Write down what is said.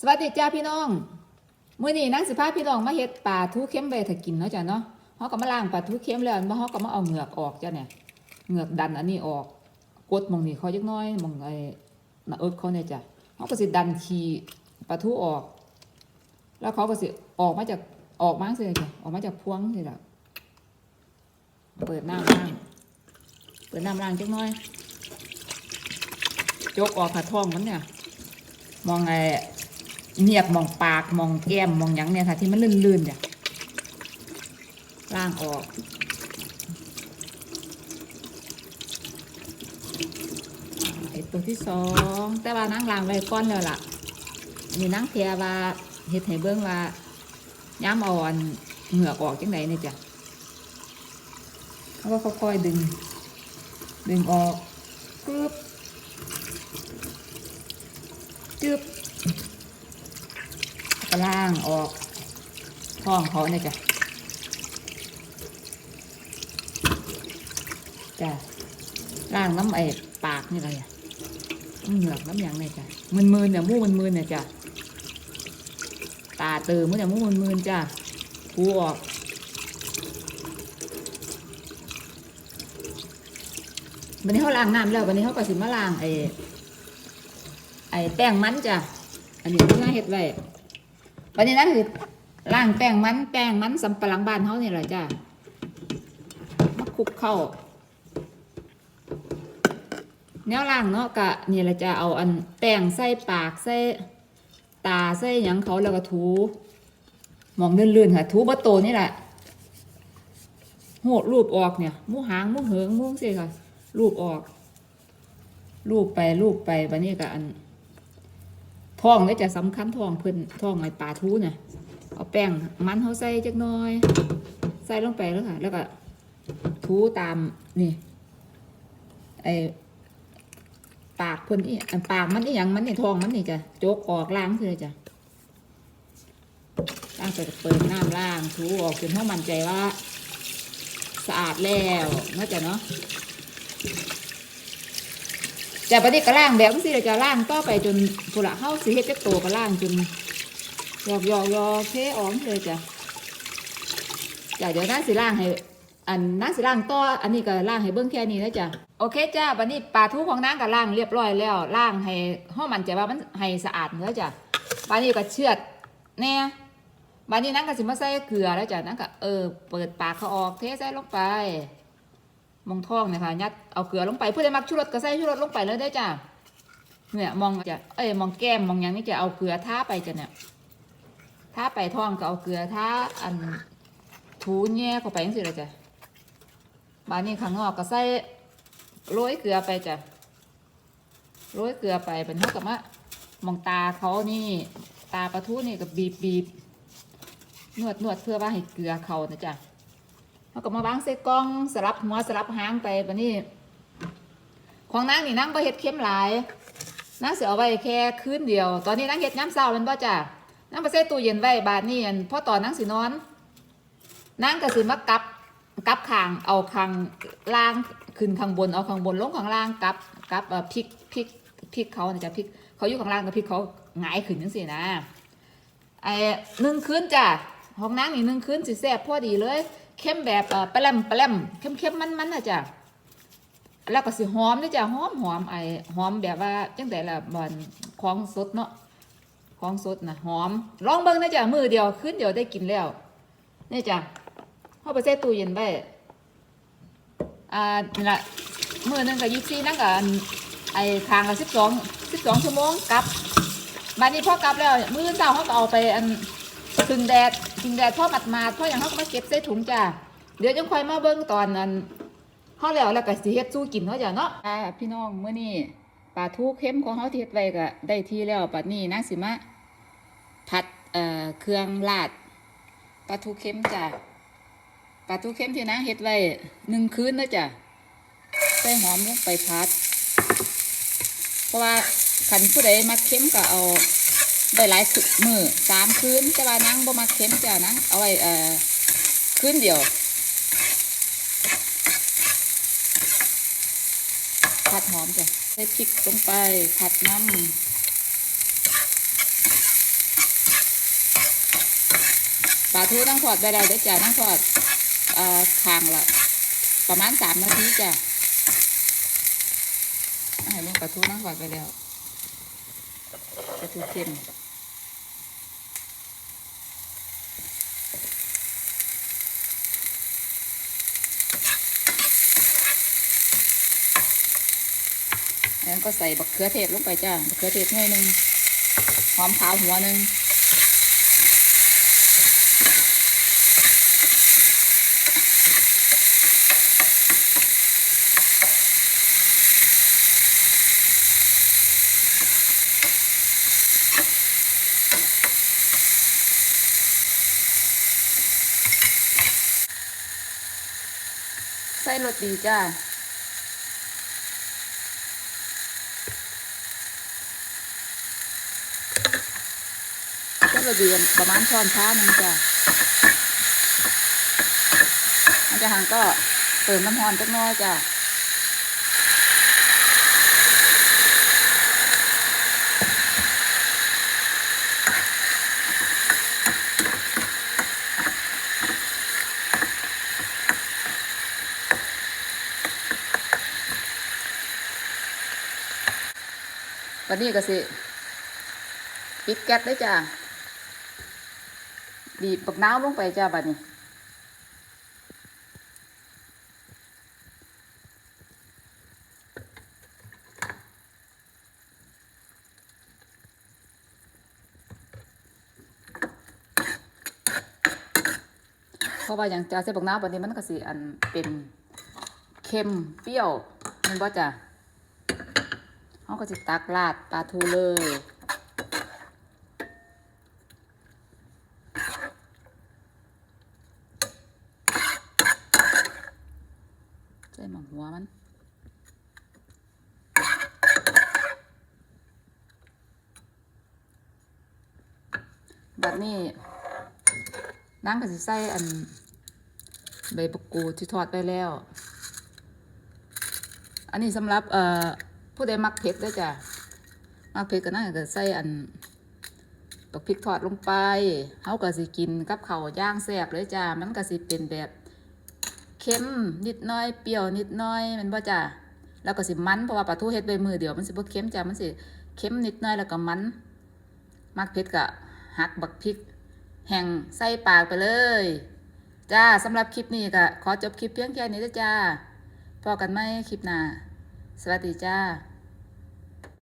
สวัสดีจ้าพี่น้องมื้อนี้นางสิพาพี่น้องมาเฮ็ดปลาทูเค็มไว้ถ้ากินเนาะจ้ะเนาะเฮาก็มาล้างปลาทูเค็มแล้วมาเฮาก็มาเอาเหงือกออกจ้ะเนี่ยเหงือกดันอันนี้ออกกดมองนี้เขาจักน้อยมองไอ้หน้าอกเขาเนี่ยจ้ะเฮาก็สิดันขี้ปลาทูออก แล้วเขาก็สิออกมาจากออกมาจังซี่จ้ะออกมาจากพวงนี่ล่ะเปิดน้ำล้างเปิดน้ำล้างจักน้อยจกออกค่ะท้องมันเนี่ยมองไอ้ เนียบมองปากมองแก้มมองหยังเนี่ยค่ะ ที่มันลื่นๆเนี่ยล่างออก ไอตัวที่สองแต่ว่านั่งล่างไว้ก้อนแล้วล่ะอันนี้นั่งเทียว่าเฮ็ดให้เบิ่งว่าย้ำอ่อนเหงือกออกจังไดเนี่ยจ้ะแล้วก็ค่อยๆดึง ดึงออกปึ๊บจึ๊บ กระล่างออกท้องเขาเนี่ยจ้ะจ้ะล่างน้ำไอ้ปากนี่อะไรอะน้ำเหงือกน้ำยังเนี่ยจ้ะมึนมืนๆเนี่ยมูมึนมืนๆเนี่ยจ้ะตาเติมมันเนี่ยมูมึนมืนๆจ้ะหูออกวันนี้เขาล้างน้ำแล้ววันนี้เขาก็สิมาล้างไอ้ไอ้แป้งมันจ้ะอันนี้ที่น่าเฮ็ดไว้ วันนี้นะคือล่างแป้งมันแป้งมันสำปะหลังบ้านเขาเนี่ยแหละจ้ามาคลุกเข้าแนวล่างเนาะกะนี่แหละจะเอาอันแป้งใส่ปากใส่ตาใส่หยังเขาแล้วก็ถูมองเลื่อนๆค่ะถูบะโตนี่แหละโหดรูปออกเนี่ยมูหางมูเหิงมูสิค่ะรูปออกรูปไปรูปไปวันนี้ก็อัน ท้องเนี่ยจะสำคัญท้องเพิ่นท้องไอ้ปลาทูเนี่ยเอาแป้งมันเขาใส่จักหน้อย ใส่ลงไปแล้วค่ะ แล้วก็ทูตามนี่ไอ้ปากเพิ่นนี่ปากมันนี่ยังมันนี่ทองมันนี่จ้ะโจกออกล้างเลยจ้ะล้างไปก็เปิดน้ำล้างทูออกจนเขามันใจว่า สะอาดแล้วน่าจะเนาะ จะปฏิกระล่างแบบนี้เราจะล่างต่อไปจนผู้ละเฮาสิเฮ็ดจักโตกระล่างจนยอกยอกยอเทออกเลยจ้ะจ้ะเดี๋ยวนั่นสิล่างให้อันนั่นสิล่างต่ออันนี้ก็ล่างให้เบิ่งแค่นี้นะจ้ะโอเคจ้าวันนี้ปลาทูของนางก็ล่างเรียบร้อยแล้วล่างให้ห้อมันใจว่ามันให้สะอาดเนื้อจ้ะวันนี้ก็เชือดแน่วันนี้นางก็สิมาใส่เกลือแล้วจ้ะนางก็เออเปิดปากเขาออกเทใส่ลงไป มองท้องเนี่ยค่ะยัดเอาเกลือลงไปเพื่อได้มักชูรสก็ใส่ชูรสลงไปเลยได้จ้ะเนี่ยมองจะเอ้ยมองแก้มมองหยังนี่จะเอาเกลือท้าไปจ้ะเนี่ยท้าไปท้องก็เอาเกลือท้าอันถูแง่เข้าไปจังสิเลยจ้ะบานนี้ข้างนอกก็ใส่โรยเกลือไปจ้ะโรยเกลือไปเป็นเท่ากับว่ามองตาเขานี่ตาปลาทูนี่ก็บีบบีบนวดนวดเพื่อว่าให้เกลือเขานะจ้ะ เขาก็มาวางใส่กล่องสลับหัวสลับหางไปบัดนี้ ของนางนี่นางบ่เฮ็ดเข้มหลายนางสิเอาไว้แค่คืนเดียว ตอนนี้นางเฮ็ดย้ำเช้าแมันบ่จ้ะนางไปใส่ตู้เย็นไว้บาดนี้อันพอตอนนางสินอนนางก็สิมากลับกลับข้างเอาข้างล่างขึ้นข้างบนเอาข้างบนลงข้างล่างกลับกลับพลิกพลิกพลิกเขานะจ้ะพลิกเขาอยู่ข้างล่างกับพลิกเขาหงายขึ้นจังซี่นะไอ้หนึ่งคืนจ้ะของนางนี่หนึ่งคืนสิแซ่บพอดีเลย เข้มแบบเอ่อปลาแปลมเข้มเข้มมันมันนะจ้ะแล้วก็สิหอมนี่จ้ะหอมหอมไอหอมแบบว่าจังแต่ละบอนของสดเนาะของสดนะหอมลองเบิ่งนะจ้ะมือเดียวขึ้นเดียวได้กินแล้วนี่จ้ะเข้าไปใส่ตู้เย็นไว้อ่านี่ละมือนึงกับยี่สิบนั่งกับไอทางละสิบสองสิบสองชั่วโมงกลับบัดนี้พอกลับแล้วมือเช้าเขาก็เอาไปอันถึงแดด ถึงแดดพ่อมัดมาพ่ออย่างเขาก็มาเก็บใส่ถุงจ้าเดี๋ยวจังค่อยมาเบิ่งตอนนั้นเขาแล้วแล้วก็สิเฮ็ดสู้กินเขาจ้ะเนาะอ่าพี่น้องเมื้อนี้ปลาทูเข้มของเขาที่เฮ็ดไว้ก็ได้ที่แล้วปัดนี้นางสิมาผัดเอ่อเครื่องราดปลาทูเข้มจ้ะปลาทูเข้มที่นางเฮ็ดไว้หนึ่งคืนนะจ้ะใส่หอมลงไปผัด เพราะว่าคันผู้ใดมักเข้มก็เอา ได้หลายคืนมือสามคืนแต่ว่านั่งบ่มาเค็มจ้ะนั่งเอาไว้เอ่อคืนเดียวผัดหอมจ้ะใส่พริกลงไปผัดน้ำปลาทูนั่งทอดไปแล้วเดี๋ยวจ้ะนั่งทอดเอ่อคางละประมาณสามนาทีจ้ะให้ลงปลาทูนั่งทอดไปแล้วปลาทูเค็ม แล้วก็ใส่บักเขือเทศลงไปจ้ะบักเขือเทศหน่วยหนึ่งหอมขาวหัวหนึ่งใส่รสดีจ้า ใส่รสดีประมาณช้อนช้าหนึ่งจ้ามันจะหังก็เติมน้ำฮอนจักน้อยจ้าวันนี้ก็สิปิดแก๊สได้จ้า บีบปักน้าวลงไปจ้าบัดนี้เพราะว่าอย่างจ้าใส่ปักน้าวบัดนี้มันก็สิอันเป็นเค็มเปรี้ยวมันบ่จ้าเขาก็จะตักราดปลาทูเลย ใส่หมองหัวมัน แบบนี้นั่งก็จะใส่อันใบบักกูที่ทอดไปแล้ว อันนี้สำหรับเอ่อผู้ใดมักเผ็ดเด้วยจ้ะ มักเผ็ดก็น่าจะใส่อันบักพริกทอดลงไปเฮาก็สิกินกับข้าวย่างแซ่บเลยจ้ะ มันก็สิเป็นแบบเค็มนิดหน้อยเปรี้ยวนิดหน้อยมันบ่จ้ะ แล้วก็สิมันเพราะว่าปลาทูเฮ็ดด้วยมือเดียวมันสิบ่เค็มจ้ะ มันสิเค็มนิดหน้อยแล้วก็มัน มักเผ็ดก็ หักบักพริก แห้งใส่ปากไปเลย จ้าสำหรับคลิปนี้ก็ขอจบคลิปเพียงแค่นี้จ้าพอกันไหมคลิปหน้าสวัสดีจ้า